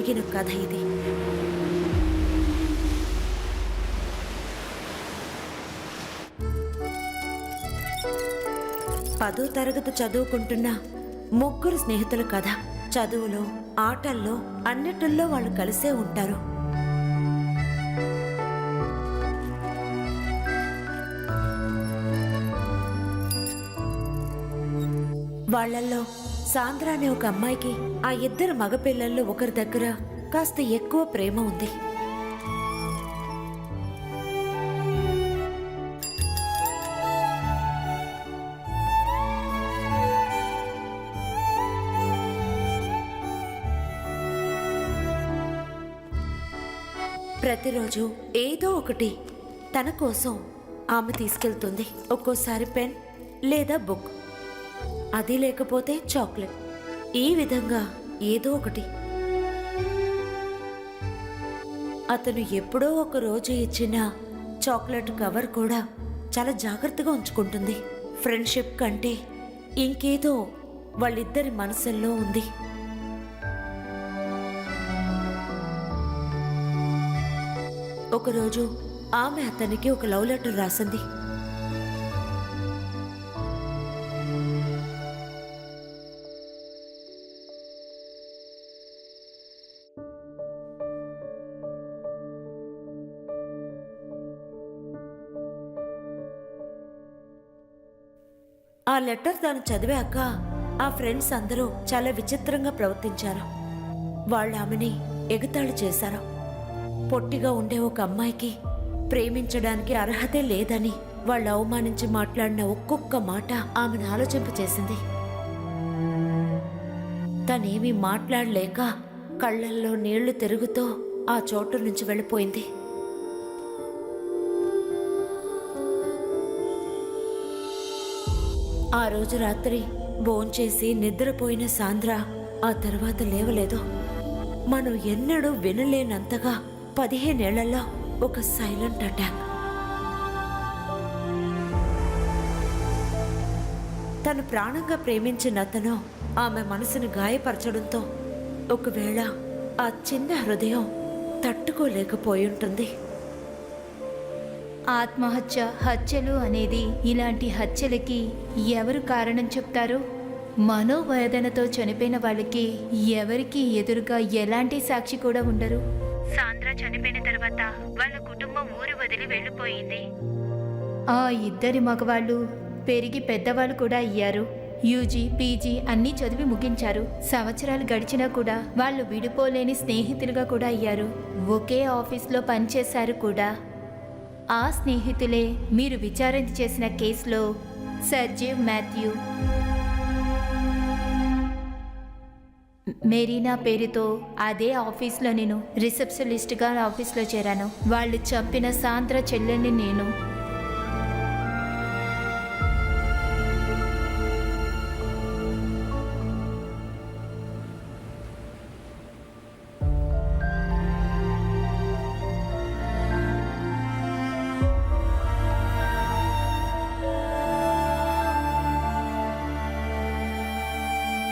జరిగిన కథ ఇది. పదో తరగతి చదువుకుంటున్న ముగ్గురు స్నేహితుల కథ. చదువులో ఆటల్లో అన్నిటిల్లో వాళ్ళు కలిసే ఉంటారు. వాళ్ళల్లో సాంద్ర అనే ఒక అమ్మాయికి ఆ ఇద్దరు మగపిల్లల్లో ఒకరి దగ్గర కాస్త ఎక్కువ ప్రేమ ఉంది. ప్రతిరోజు ఏదో ఒకటి తన కోసం ఆమె తీసుకెళ్తుంది. ఒక్కోసారి పెన్ లేదా బుక్. అది లేకపోతే చాక్లెట్. ఈ విధంగా ఏదో ఒకటి. అతను ఎప్పుడో ఒక రోజు ఇచ్చిన చాక్లెట్ కవర్ కూడా చాలా జాగ్రత్తగా ఉంచుకుంటుంది. ఫ్రెండ్షిప్ కంటే ఇంకేదో వాళ్ళిద్దరి మనసుల్లో ఉంది. ఒకరోజు ఆమె అతనికి ఒక లవ్ లెటర్ రాసింది. ఆ లెటర్ తాను చదివాక ఆ ఫ్రెండ్స్ అందరూ చాలా విచిత్రంగా ప్రవర్తించారు. వాళ్ళు ఆమెని ఎగతాళి చేశారు. పొట్టిగా ఉండే ఒక అమ్మాయికి ప్రేమించడానికి అర్హతే లేదని వాళ్ళు అవమానించి మాట్లాడిన ఒక్కొక్క మాట ఆమెను ఆలోచింపచేసింది తనేమీ మాట్లాడలేక కళ్ళల్లో నీళ్ళు తిరుగుతూ ఆ చోటు నుంచి వెళ్ళిపోయింది. ఆ రోజు రాత్రి భోంచేసి నిద్రపోయిన సాంద్ర ఆ తర్వాత లేవలేదు. మనం ఎన్నడూ వినలేనంతగా పదిహేనేళ్ళలో ఒక సైలెంట్ అటాక్. తను ప్రాణంగా ప్రేమించిన అతను ఆమె మనసును గాయపరచడంతో ఒకవేళ ఆ చిన్న హృదయం తట్టుకోలేకపోయి ఉంటుంది. ఆత్మహత్య హత్యలు అనేది ఇలాంటి హత్యలకి ఎవరు కారణం చెప్తారు? మనోవేదనతో చనిపోయిన వాళ్ళకి ఎవరికి ఎదురుగా ఎలాంటి సాక్షి కూడా ఉండరు? సాంద్ర చనిపోయిన తర్వాత వాళ్ళ కుటుంబం ఊరు వదిలి వెళ్ళిపోయింది. ఆ ఇద్దరి మగవాళ్ళు పెరిగి పెద్దవాళ్ళు కూడా అయ్యారు. యూజీ పీజీ అన్నీ చదివి ముగించారు. సంవత్సరాలు గడిచినా కూడా వాళ్ళు విడిపోలేని స్నేహితులుగా కూడా అయ్యారు. ఒకే ఆఫీస్లో పనిచేశారు కూడా. ఆ స్నేహితులే మీరు విచారణ చేసిన కేసులో సర్జీవ్ మాథ్యూ మెరీనా పేరుతో అదే ఆఫీస్లో నేను రిసెప్షనిస్ట్గా ఆఫీస్లో చేరాను. వాళ్ళు చంపిన సాంద్ర చెల్లెని నేను